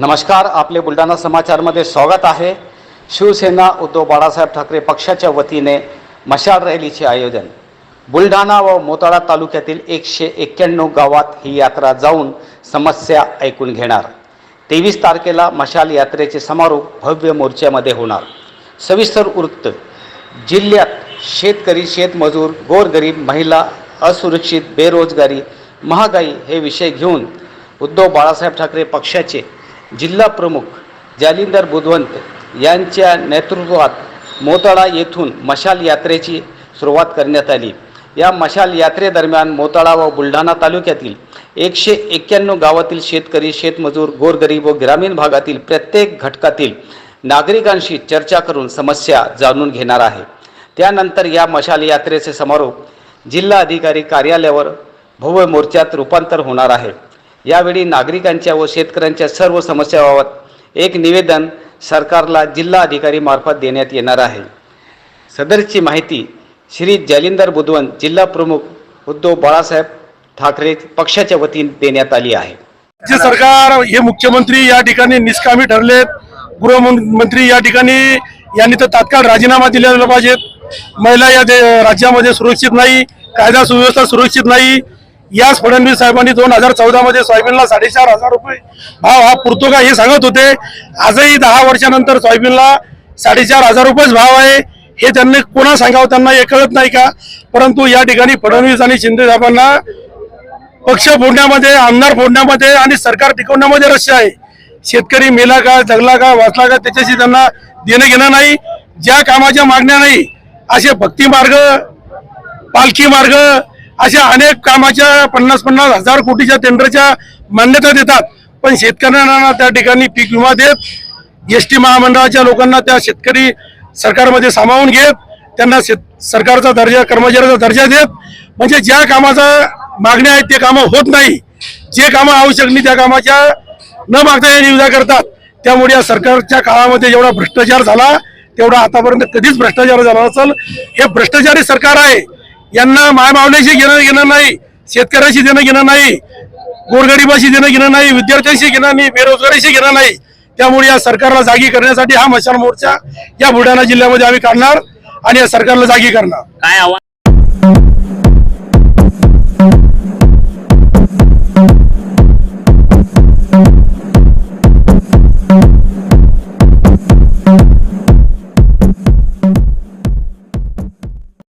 नमस्कार आपले बुलढाणा समाचारमध्ये स्वागत आहे. शिवसेना उद्धव बाळासाहेब ठाकरे पक्षाच्या वतीने मशाल रॅलीचे आयोजन. बुलढाणा व मोताळा तालुक्यातील एकशे एक्क्याण्णव गावात ही यात्रा जाऊन समस्या ऐकून घेणार. तेवीस तारखेला मशाल यात्रेचे समारोप भव्य मोर्चामध्ये होणार. सविस्तर वृत्त. जिल्ह्यात शेतकरी शेतमजूर गोरगरीब महिला असुरक्षित बेरोजगारी महागाई हे विषय घेऊन उद्धव बाळासाहेब ठाकरे पक्षाचे जिल्हा प्रमुख जालिंदर बुधवंत यांच्या नेतृत्वात मोताळा येथून मशाल यात्रेची सुरुवात करण्यात आली. या मशाल यात्रेदरम्यान मोताळा व बुलढाणा तालुक्यातील एकशे एक्क्याण्णव गावातील शेतकरी शेतमजूर गोरगरीब व ग्रामीण भागातील प्रत्येक घटकातील नागरिकांशी चर्चा करून समस्या जाणून घेणार आहे. त्यानंतर या मशाल यात्रेचे समारोप जिल्हा अधिकारी कार्यालयावर भव्य मोर्चात रूपांतर होणार आहे. यावेळी नागरिकांच्या व शेतकऱ्यांच्या सर्व समस्याबाबत एक निवेदन सरकारला जिल्हा अधिकारी मार्फत देण्यात येणार आहे. सदरची माहिती श्री जालिंदर बुधवंत जिल्हा प्रमुख उद्धव बाळासाहेब ठाकरे पक्षाच्या वतीने देण्यात आली आहे. राज्य सरकार हे मुख्यमंत्री या ठिकाणी निष्कामी ठरलेत. गृहमंत्री या ठिकाणी यांनी तर तात्काळ राजीनामा दिलेला पाहिजेत. महिला या राज्यामध्ये सुरक्षित नाही कायदा सुव्यवस्था सुरक्षित नाही. याच फडणवीस साहेबांनी दोन हजार चौदा मध्ये सोयाबीनला साडेचार हजार रुपये भाव हा पुरतो का हे सांगत होते. आजही दहा वर्षानंतर सोयाबीनला साडेचार हजार रुपयेच भाव आहे. हे त्यांनी कोणा सांगावं त्यांना हे कळत नाही का? परंतु या ठिकाणी फडणवीस आणि शिंदे साहेबांना पक्ष फोडण्यामध्ये आमदार फोडण्यामध्ये आणि सरकार टिकवण्यामध्ये रस्य आहे. शेतकरी मेला का जगला का वाचला का त्याच्याशी त्यांना देणं घेणं नाही. ज्या कामाच्या मागण्या नाही असे भक्ती मार्ग पालखी मार्ग अशा अनेक कामाच्या पन्नास पन्नास हजार कोटीच्या टेंडरच्या मान्यता देतात. पण शेतकऱ्यांना त्या ठिकाणी पीक विमा देत एस टी महामंडळाच्या लोकांना त्या शेतकरी सरकारमध्ये सामावून घेत त्यांना शेत सरकारचा दर्जा कर्मचाऱ्याचा दर्जा देत म्हणजे ज्या कामाचा मागण्या आहेत ते कामं होत नाही. जे कामं आवश्यक नाही त्या कामाच्या न मागता या निविदा करतात. त्यामुळे या सरकारच्या काळामध्ये जेवढा भ्रष्टाचार झाला तेवढा आतापर्यंत कधीच भ्रष्टाचार झाला नसेल. हे भ्रष्टाचारी सरकार आहे. यांना मायमावण्याशी घेणं घेणं नाही शेतकऱ्याशी देणं घेणं नाही गोरगरिबाशी देणं घेणं नाही विद्यार्थ्यांशी घेणं नाही बेरोजगारीशी घेणं नाही. त्यामुळे या सरकारला जागी करण्यासाठी हा मशाल मोर्चा या बुलढाणा जिल्ह्यामध्ये आम्ही काढणार आणि या सरकारला जागी करणार. काय आव्हान?